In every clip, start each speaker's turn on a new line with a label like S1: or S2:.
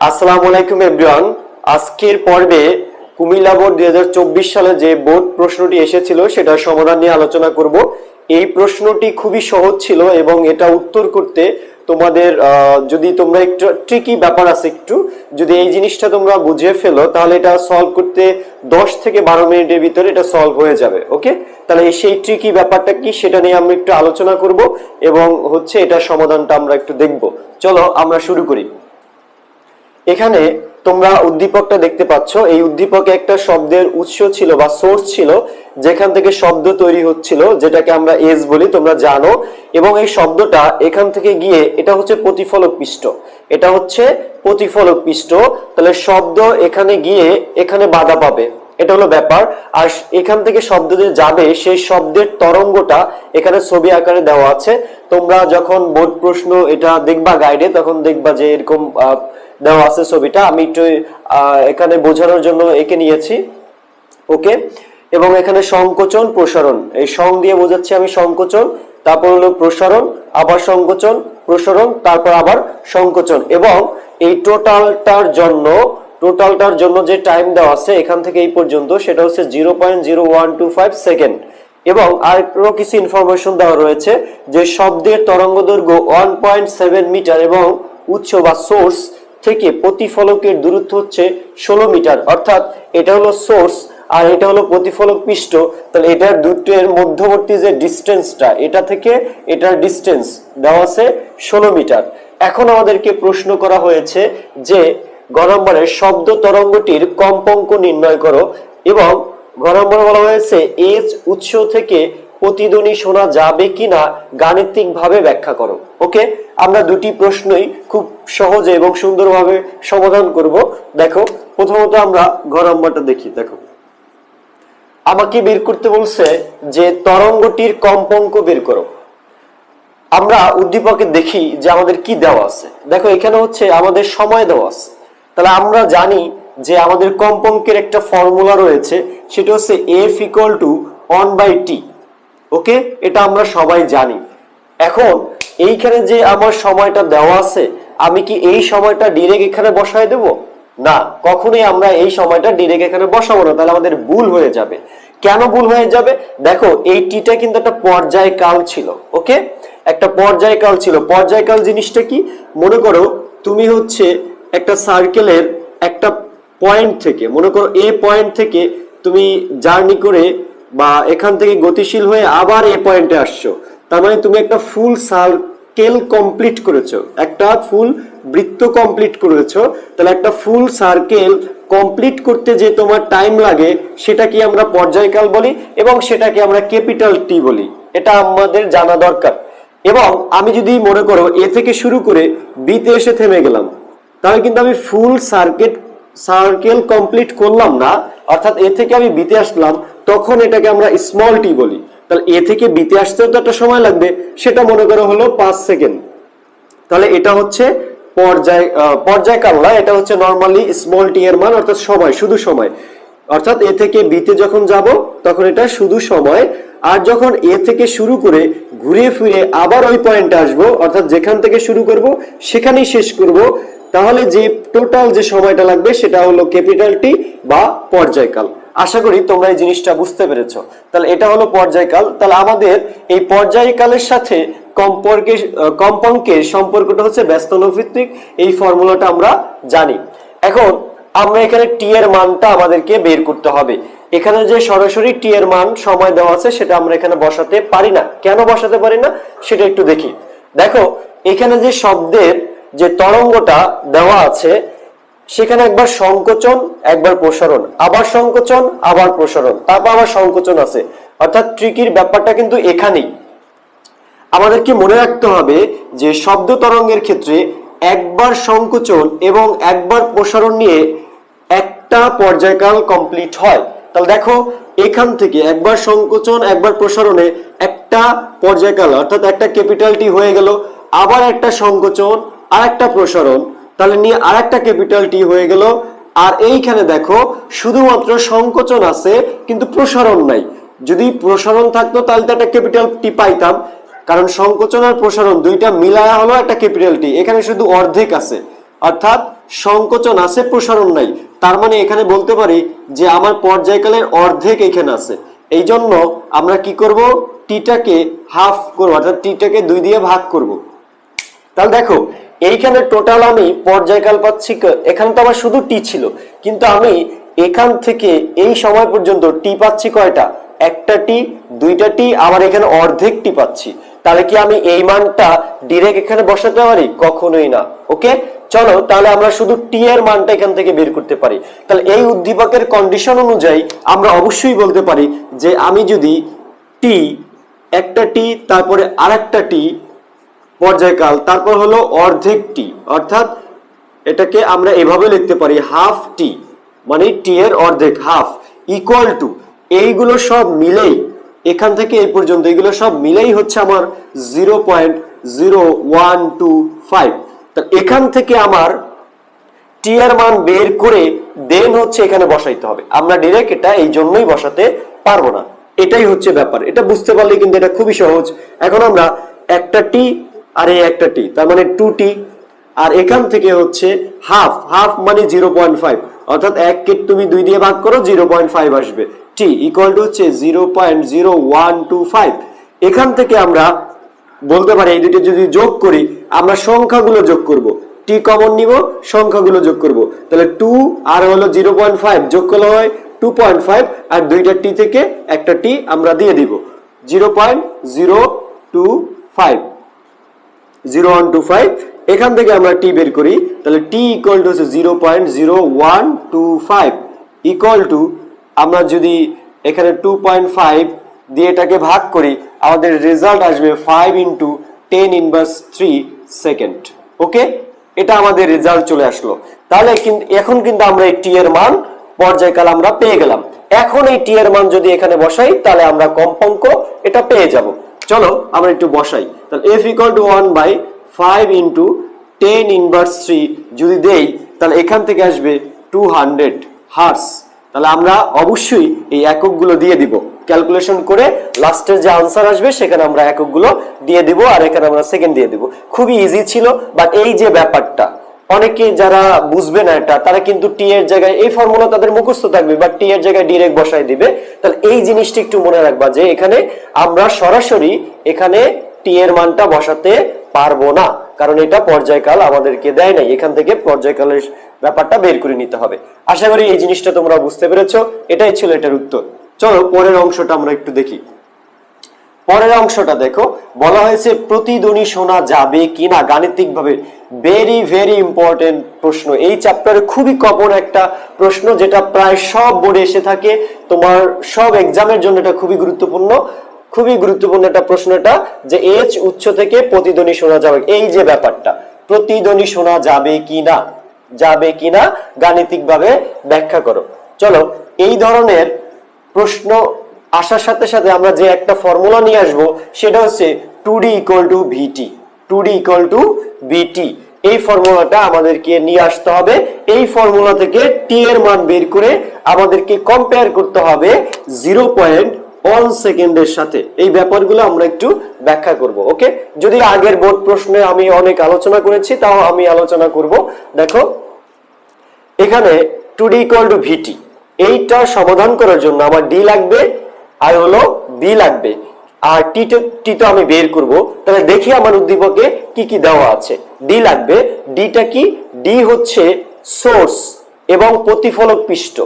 S1: আসসালামু আলাইকুম এভরিওয়ান আজকের পর্বে কুমিল্লা বোর্ড দুই হাজার চব্বিশ সালে যে বোর্ড প্রশ্নটি এসেছিল, সেটার সমাধান নিয়ে আলোচনা করব। এই প্রশ্নটি খুবই সহজ ছিল এবং এটা উত্তর করতে তোমাদের যদি তোমরা একটু ট্রিকি ব্যাপার আছে একটু, যদি এই জিনিসটা তোমরা বুঝে ফেলো, তাহলে এটা সলভ করতে দশ থেকে বারো মিনিটের ভিতরে এটা সলভ হয়ে যাবে ওকে তাহলে সেই ট্রিকি ব্যাপারটা কি, সেটা নিয়ে আমরা একটু আলোচনা করব এবং হচ্ছে এটা সমাধানটা আমরা একটু দেখব। চলো আমরা শুরু করি। এখানে তোমরা উদ্দীপকটা দেখতে পাচ্ছ। এই উদ্দীপকে একটা শব্দের উৎস ছিল বা সোর্স ছিল, যেখান থেকে শব্দ তৈরি হচ্ছিল, যেটাকে আমরা এস বলি, তোমরা জানো। এবং এই শব্দটা এখান থেকে গিয়ে, এটা হচ্ছে প্রতিফলক পৃষ্ঠ। এটা হচ্ছে প্রতিফলক পৃষ্ঠ। তাহলে শব্দ এখানে গিয়ে এখানে বাধা পাবে। এটা হলো ব্যাপার। আর এখান থেকে শব্দ যে যাবে, সেই শব্দের তরঙ্গটা এখানে ছবি আকারে দেওয়া আছে। তোমরা যখন বোর্ড প্রশ্ন এটা দেখবা গাইডে তখন দেখবা যে এরকম দেওয়া আছে ছবিটা। আমি একটু এখানে বোঝানোর জন্য এঁকে নিয়েছি। ওকে এবং এখানে সংকোচন, প্রসারণ। এই সং দিয়ে বোঝাচ্ছি আমি সংকোচন, তারপর হলো প্রসারণ, আবার সংকোচন, প্রসারণ, তারপর আবার সংকোচন। এবং এই টোটালটার জন্য টোটালটার জন্য যে টাইম দেওয়া আছে এখান থেকে এই পর্যন্ত, সেটা হচ্ছে zero point zero one two five second. এবং আরও কিছু ইনফরমেশন দেওয়া রয়েছে, যে শব্দের তরঙ্গ দৈর্ঘ্য ওয়ান পয়েন্ট সেভেন মিটার এবং উৎস বা সোর্স থেকে প্রতিফলকের দূরত্ব হচ্ছে ষোলো মিটার। অর্থাৎ এটা হলো সোর্স আর এটা হলো প্রতিফলক পৃষ্ঠ। তাহলে এটার দুটোর মধ্যবর্তী যে ডিস্টেন্সটা, এটা থেকে এটার ডিস্টেন্স দেওয়া আছে ষোলো মিটার। এখন আমাদেরকে প্রশ্ন করা হয়েছে যে গ শব্দ তরঙ্গটির কম্পাঙ্ক নির্ণয় করো এবং ঘ নম্বরে বলা হয়েছে এজ উৎস থেকে প্রতিধ্বনি শোনা যাবে কিনা গাণিতিক ভাবে ব্যাখ্যা করো, ওকে? আমরা দুটি প্রশ্নই খুব সহজে এবং সুন্দরভাবে সমাধান করব। দেখো, প্রথমত আমরা ঘ নম্বরটা দেখি, দেখো। আমাকে বের করতে বলছে যে তরঙ্গটির কম্পাঙ্ক বের করো। আমরা উদ্দীপকে দেখি যে আমাদের কি দেওয়া আছে। দেখো, এখানে হচ্ছে আমাদের সময় দেওয়া আছে। তাহলে আমরা জানি যে আমাদের কম্পাঙ্কের একটা ফর্মুলা রয়েছে, সেটা হচ্ছে F equal to one by T okay? এটা আমরা সবাই জানি। এখন, এইখানে যে আমার সময়টা দেওয়া আছে, আমি কি এই সময়টা ডিরেক্ট এখানে বসায় দেব? না, কখনোই আমরা এই সময়টা ডিরেক্ট এখানে বসাবো না, তাহলে আমাদের ভুল হয়ে যাবে। কেন ভুল হয়ে যাবে? দেখো, এই টিটা কিন্তু একটা পর্যায়কাল ছিল, ওকে? একটা পর্যায়কাল ছিল। পর্যায়কাল জিনিসটা কি? মনে করো, তুমি হচ্ছে একটা সার্কেলের একটা পয়েন্ট থেকে, মনে করো, এ পয়েন্ট থেকে তুমি জার্নি করে বা এখান থেকে গতিশীল হয়ে আবার এ পয়েন্টে আসছো। তার মানে তুমি একটা ফুল সার্কেল কমপ্লিট করেছ। একটা ফুল বৃত্ত কমপ্লিট করেছ। তাহলে একটা ফুল সার্কেল কমপ্লিট করতে যে তোমার টাইম লাগে সেটা কি আমরা পর্যায়কাল বলি এবং সেটাকে আমরা ক্যাপিটাল টি বলি। এটা আমাদের জানা দরকার। এবং আমি যদি মনে করো এ থেকে শুরু করে বিতে এসে থেমে গেলাম, তাহলে কিন্তু আমি ফুল সার্কিট সার্কেল কমপ্লিট করলাম না। অর্থাৎ এ থেকে আমি বিতে আসলাম তখন এটাকে আমরা স্মল টি বলি। তাহলে এ থেকে বিতে আসতেও তো একটা সময় লাগবে, সেটা মনে করো হলো পাঁচ সেকেন্ড। তাহলে এটা হচ্ছে পর্যায় পর্যায়কাল না এটা হচ্ছে নর্মালি স্মল টি এর মান, অর্থাৎ সময়, শুধু সময়। অর্থাৎ এ থেকে বিতে যখন যাব, তখন এটা শুধু সময়। আর যখন এ থেকে শুরু করে ঘুরে ফিরে আবার ওই পয়েন্টে আসব, অর্থাৎ যেখান থেকে শুরু করব, সেখানেই শেষ করব, তাহলে যে টোটাল যে সময়টা লাগবে, সেটা হলো ক্যাপিটাল টি বা পর্যায়কাল। আশা করি তোমরা এই জিনিসটা বুঝতে পেরেছ। তাহলে এটা হলো পর্যায়কাল। তাহলে আমাদের এই পর্যায়কালের সাথে কম্পর্কে, কম্পাঙ্কের সম্পর্কটা হচ্ছে ব্যস্তন ভিত্তিক এই ফর্মুলাটা আমরা জানি। এখন আমরা এখানে টি এর মানটা আমাদেরকে বের করতে হবে। এখানে যে সরাসরি টি এর মান সময় দেওয়া আছে, সেটা আমরা এখানে বসাতে পারি না। কেন বসাতে পারি না? সেটা একটু দেখি। দেখো, এখানে যে শব্দের যে তরঙ্গটা দেওয়া আছে সেখানে একবার সংকোচন, একবার প্রসারণ, আবার সংকোচন, আবার প্রসারণ। তারপর আবার সংকোচন আছে। অর্থাৎ ট্রিকির ব্যাপারটা কিন্তু এখানেই। আমাদেরকে মনে রাখতে হবে যে শব্দ তরঙ্গের ক্ষেত্রে একবার সংকোচন এবং একবার প্রসারণ নিয়ে একটা পর্যায়কাল কমপ্লিট হয়। তাহলে দেখো, এখান থেকে একবার সংকোচন, একবার প্রসারণে একটা পর্যায়কাল, অর্থাৎ একটা ক্যাপিটাল টি হয়ে গেল, আবার একটা সংকোচন আর একটা প্রসারণ তাহলে নিয়ে আর একটা ক্যাপিটাল টি হয়ে গেল। আর এইখানে দেখো, শুধুমাত্র সংকোচন আছে, কিন্তু প্রসারণ নাই। যদি প্রসারণ থাকতো, তাহলে তো একটা ক্যাপিটাল টি পাইতাম। কারণ সংকোচন আর প্রসারণ দুইটা মিলায়া হলো একটা ক্যাপিটাল টি এখানে শুধু অর্ধেক আছে। অর্থাৎ সংকোচন আছে, প্রসারণ নাই। তার মানে এখানে বলতে পারি যে আমার পর্যায়কালের অর্ধেক এখানে আছে। এই জন্য আমরা কি করব? টিটাকে হাফ করব, অর্থাৎ টিটাকে দুই দিয়ে ভাগ করব। তাহলে দেখো এইখানে টোটাল আমি পর্যায়কাল পাচ্ছি এখানে তো আমার শুধু টি ছিল। কিন্তু আমি এখান থেকে এই সময় পর্যন্ত টি পাচ্ছি কয়টা? একটা টি দুইটা টি আবার এখানে অর্ধেক টি পাচ্ছি। তাহলে কি আমি এই মানটা ডিরেক্ট এখানে বসাতে পারি? কখনোই না। ওকে চলো, তাহলে আমরা শুধু টি এর মানটা এখান থেকে বের করতে পারি। তাহলে এই উদ্দীপকের কন্ডিশন অনুযায়ী আমরা অবশ্যই বলতে পারি যে আমি যদি টি একটা টি তারপরে আরেকটা টি পর্যায়কাল, তারপর হলো অর্ধেক টি অর্থাৎ এটাকে আমরা এভাবে লিখতে পারি হাফ টি মানে টি এর অর্ধেক হাফ ইকুয়াল টু এইগুলো সব মিলেই, এখান থেকে এই পর্যন্ত এগুলো সব মিলেই হচ্ছে আমার zero point zero one two five তা এখান থেকে আমার টি এর মান বের করে দেন হচ্ছে এখানে বসাইতে হবে। আমরা ডিরেক্ট এটা এই জন্যই বসাতে পারব না। এটাই হচ্ছে ব্যাপার। এটা বুঝতে পারলে কিন্তু এটা খুবই সহজ। এখন আমরা একটা টি আর এই একটা টি তার মানে টু টি আর এখান থেকে হচ্ছে হাফ হাফ মানে জিরো পয়েন্ট ফাইভ অর্থাৎ এক কে তুমি দুই দিয়ে ভাগ করো জিরো পয়েন্ট ফাইভ আসবে। টি ইকুয়াল টু হচ্ছে zero point zero one two five এখান থেকে আমরা বলতে পারি এই দুটি যদি যোগ করি, আমরা সংখ্যাগুলো যোগ করব। টি কমন নিব, সংখ্যাগুলো যোগ করব। তাহলে টু আর হলো জিরো পয়েন্ট ফাইভ যোগ করলে হয় টু পয়েন্ট ফাইভ আর দুইটা টি থেকে একটা টি আমরা দিয়ে দিব। Zero point zero two five zero one two five এখান থেকে আমরা টি বের করি, তাহলে টি ইকুয়াল টু হচ্ছে zero point zero one two five equal to আমরা যদি এখানে টু পয়েন্ট ফাইভ দিয়ে এটাকে ভাগ করি, আমাদের রেজাল্ট আসবে five into ten inverse three second okay এটা আমাদের রেজাল্ট চলে আসলো। তাহলে এখন কিন্তু আমরা এই টি এর মান পর্যায়কাল আমরা পেয়ে গেলাম। এখন এই টি এর মান যদি এখানে বসাই, তাহলে আমরা কম্পাঙ্ক এটা পেয়ে যাব। চলো, আমরা একটু বসাই। তাহলে F equal to one by five into ten inverse three যদি দেই, তাহলে এখান থেকে আসবে টু হান্ড্রেড হার্স তাহলে আমরা অবশ্যই এই এককগুলো দিয়ে দিব। ক্যালকুলেশন করে লাস্টের যে আনসার আসবে, সেখানে আমরা এককগুলো দিয়ে দিব, আর এখানে আমরা সেকেন্ড দিয়ে দিব। খুবই ইজি ছিল বাট এই যে ব্যাপারটা অনেকে যারা বুঝবে না এটা, তারা কিন্তু টি এর জায়গায়, এই ফর্মুলা তাদের মুখস্থ থাকবে বা টি এর জায়গায় ডিরেক্ট বসাই দিবে। তাহলে এই জিনিসটা একটু মনে রাখবা যে এখানে আমরা সরাসরি এখানে টি এর মানটা বসাতে পারব না, কারণ এটা পর্যায়কাল আমাদেরকে দেয় নাই। এখান থেকে পর্যায়কালের ব্যাপারটা বের করে নিতে হবে। আশা করি এই জিনিসটা তোমরা বুঝতে পেরেছ, এটাই ছিল এটার উত্তর। চলো, পরের অংশটা আমরা একটু দেখি। পরের অংশটা দেখো। বলা হয়েছে, প্রতিধ্বনি শোনা যাবে কিনা? গাণিতিকভাবে ভেরি ভেরি ইম্পর্টেন্ট প্রশ্ন। এই চ্যাপ্টারে খুবই কমন একটা প্রশ্ন, যেটা প্রায় সব বোর্ডে এসে থাকে। তোমার সব এক্সামের জন্য এটা খুবই গুরুত্বপূর্ণ। খুবই গুরুত্বপূর্ণ একটা প্রশ্ন এটা, যে এইচ উচ্চ থেকে প্রতিধ্বনি শোনা যাবে। এই যে ব্যাপারটা, প্রতিধ্বনি শোনা যাবে কিনা? যাবে কিনা? গাণিতিকভাবে ব্যাখ্যা করো। চলো, এই ধরনের প্রশ্ন আসার সাথে সাথে আমরা যে একটা ফর্মুলা নিয়ে আসব, সেটা হচ্ছে two D equal to VT two D equal to BT এই ফর্মুলাটা আমাদেরকে নিয়ে আসতে হবে। এই ফর্মুলা থেকে টি এর মান বের করে আমাদেরকে কম্পেয়ার করতে হবে জিরো পয়েন্ট ওয়ান সেকেন্ডের সাথে। এই ব্যাপারগুলো আমরা একটু ব্যাখ্যা করব, ওকে? যদি আগের বোর্ড প্রশ্নে আমি অনেক আলোচনা করেছি, তাও আমি আলোচনা করব। দেখো, এখানে two D equal to VT এইটা সমাধান করার জন্য আমার ডি লাগবে আর হলো বি লাগবে। আর টি টি তো আমি বের করব। তাহলে দেখি আমার উদ্দীপকে কি কি দেওয়া আছে। ডি লাগবে। ডিটা কি? ডি হচ্ছে সোর্স এবং প্রতিফলক পৃষ্ঠ।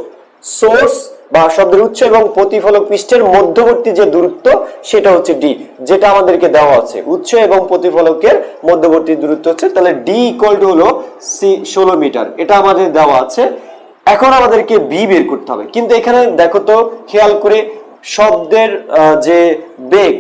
S1: সোর্স বা শব্দের উৎস এবং প্রতিফলক পৃষ্ঠের মধ্যবর্তী যে দূরত্ব, সেটা হচ্ছে ডি যেটা আমাদেরকে দেওয়া আছে। উৎস এবং প্রতিফলকের মধ্যবর্তী দূরত্ব হচ্ছে, তাহলে ডি ইকুয়াল টু হলো সি ষোলো মিটার। এটা আমাদের দেওয়া আছে। এখন আমাদেরকে বি বের করতে হবে। কিন্তু এখানে দেখো তো, খেয়াল করে শব্দের যে বেগ,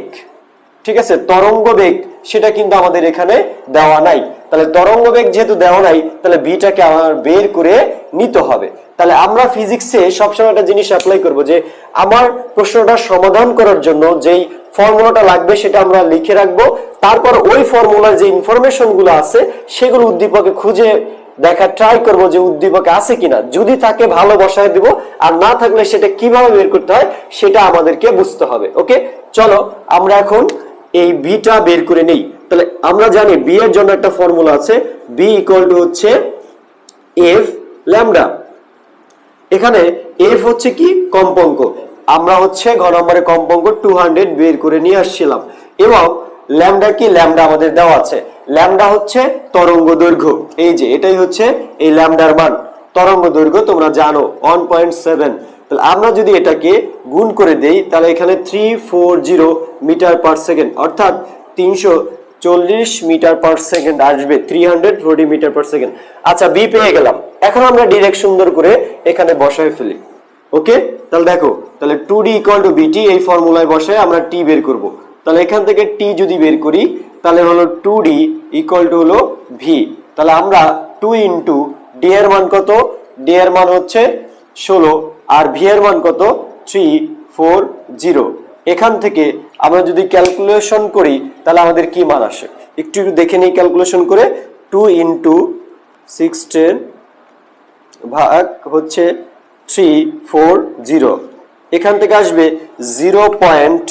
S1: ঠিক আছে, তরঙ্গ বেগ, সেটা কিন্তু আমাদের এখানে দেওয়া নাই। তাহলে তরঙ্গ বেগ যেহেতু দেওয়া নাই, তাহলে বিটাকে আমার বের করে নিতে হবে। তাহলে আমরা ফিজিক্সে সবসময় একটা জিনিস অ্যাপ্লাই করব যে, আমার প্রশ্নটা সমাধান করার জন্য যেই ফর্মুলাটা লাগবে সেটা আমরা লিখে রাখব। তারপর ওই ফর্মুলার যে ইনফরমেশনগুলো আছে, সেগুলো উদ্দীপকে খুঁজে দেখা ট্রাই করব যে উদ্দীপকে আছে কিনা। যদি থাকে ভালো বসায় দিব, আর না থাকলে সেটা কীভাবে বের করতে হয়, সেটা আমাদেরকে বুঝতে হবে, ওকে? চলো, আমরা এখন এই বিটা বের করে নেই। তাহলে আমরা জানি বি এর জন্য একটা ফর্মুলা আছে। বি ইকুয়াল টু হচ্ছে এফ ল্যামডা এখানে এফ হচ্ছে কি? কম্পাঙ্ক। আমরা হচ্ছে ঘ নম্বরে কম্পাঙ্ক টু হান্ড্রেড বের করে নিয়ে আসছিলাম। এবং ল্যামডা কি? ল্যামডা আমাদের দেওয়া আছে। ল্যামডা হচ্ছে তরঙ্গ দৈর্ঘ্য। এই যে, এটাই হচ্ছে এই ল্যামডার মান। তরঙ্গ দৈর্ঘ্য তোমরা জানো ওয়ান পয়েন্ট সেভেন তাহলে আমরা যদি এটাকে গুণ করে দেই, তাহলে এখানে three four zero metre per second, অর্থাৎ তিনশো চল্লিশ মিটার পার সেকেন্ড আসবে three hundred forty metre per second. আচ্ছা বি পেয়ে গেলাম। এখন আমরা ডিরেক্ট সুন্দর করে এখানে বসায় ফেলি। ওকে? তাহলে দেখো, তাহলে two D equal to BT এই ফর্মুলায় বসায় আমরা টি বের করব। তাহলে এখান থেকে টি যদি বের করি, তাহলে হলো টু ডি ইকুয়াল টু হলো ভি তাহলে আমরা টু ইন্টু ডি এর মান কত? ডি এর মান হচ্ছে ষোলো, আর ভি এর মান কত? থ্রি ফোর জিরো এখান থেকে আমরা যদি ক্যালকুলেশন করি, তাহলে আমাদের কি মান আসে? একটু একটু দেখে নিই ক্যালকুলেশন করে। টু ইন্টু সিক্স টেন ভাগ হচ্ছে থ্রি ফোর জিরো এখান থেকে আসবে zero point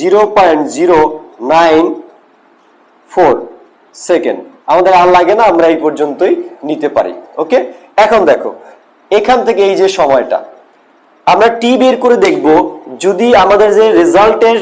S1: zero point zero nine four second. আমাদের আর লাগে না, আমরা এই পর্যন্তই নিতে পারি, ওকে? এখন দেখো, এখান থেকে এই যে সময়টা, আমরা টি বের করে দেখব, যদি আমাদের যে রেজাল্টের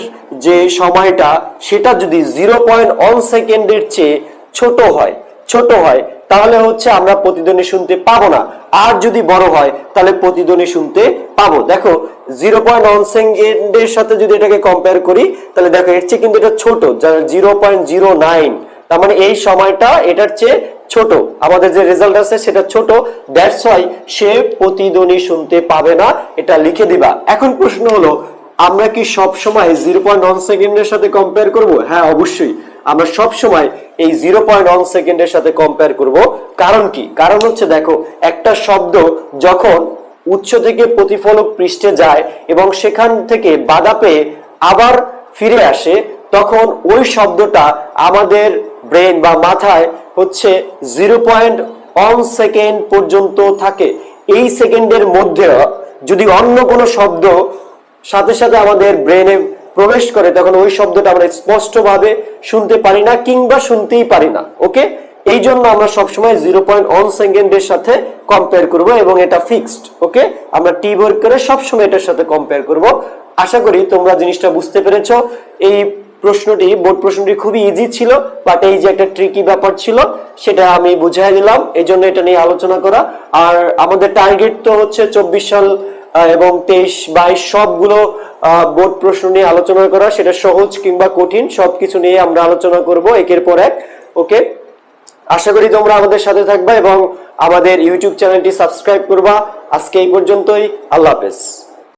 S1: যে সময়টা, সেটা যদি জিরো পয়েন্ট ওয়ান সেকেন্ডের চেয়ে ছোট হয় ছোট হয় তাহলে হচ্ছে আমরা প্রতিধ্বনি শুনতে পাবো না। আর যদি বড় হয়, তাহলে প্রতিধ্বনি শুনতে পাবো। দেখো, জিরো পয়েন্ট ওয়ান সেকেন্ডের সাথে যদি এটাকে কম্পেয়ার করি, তাহলে দেখো, এর চেয়ে কিন্তু এটা ছোট, যার জিরো পয়েন্ট জিরো নাইন। তার মানে এই সময়টা এটার চেয়ে ছোট। আমাদের যে রেজাল্ট আছে সেটা ছোট। দ্যাটস ওয়াই সে প্রতিধ্বনি শুনতে পাবে না। এটা লিখে দিবা। এখন প্রশ্ন হলো আমরা কি সব সময় জিরো পয়েন্ট ওয়ান সেকেন্ডের সাথে কম্পেয়ার করব? হ্যাঁ অবশ্যই। আমরা সব সময় এই জিরো পয়েন্ট ওয়ান সেকেন্ডের সাথে কম্পেয়ার করব। কারণ কি? কারণ হচ্ছে, দেখো, একটা শব্দ যখন উৎস থেকে প্রতিফলক পৃষ্ঠে যায় এবং সেখান থেকে বাধা পেয়ে আবার ফিরে আসে, তখন ওই শব্দটা আমাদের ব্রেন বা মাথায় হচ্ছে জিরো পয়েন্ট ওয়ান সেকেন্ড পর্যন্ত থাকে। এই সেকেন্ডের মধ্যে যদি অন্য কোনো শব্দ সাথে সাথে আমাদের ব্রেনে প্রবেশ করে তখন ওই শব্দটা আমরা স্পষ্টভাবে শুনতে পারি না কিংবা শুনতেই পারি না ওকে এই জন্য আমরা সবসময় জিরো পয়েন্ট ওয়ান সেকেন্ডের সাথে কম্পেয়ার করব এবং এটা ফিক্সড ওকে আমরা টি বোর্ড করে সবসময় এটার সাথে কম্পেয়ার করব। আশা করি তোমরা জিনিসটা বুঝতে পেরেছ। এই প্রশ্নটি বোর্ড প্রশ্নটি খুবই ইজি ছিল বাট এই যে একটা ট্রিকি ব্যাপার ছিল, সেটা আমি বুঝাই দিলাম। এই জন্য এটা নিয়ে আলোচনা করা। আর আমাদের টার্গেট তো হচ্ছে চব্বিশ সাল এবং তেইশ, বাইশ সবগুলো বোর্ড প্রশ্ন নিয়ে আলোচনা করা, সেটা সহজ কিংবা কঠিন, সবকিছু নিয়ে আমরা আলোচনা করব একের পর এক, ওকে? আশা করি তোমরা আমাদের সাথে থাকবা এবং আমাদের ইউটিউব চ্যানেলটি সাবস্ক্রাইব করবা। আজকে এই পর্যন্তই, আল্লাহ হাফেজ।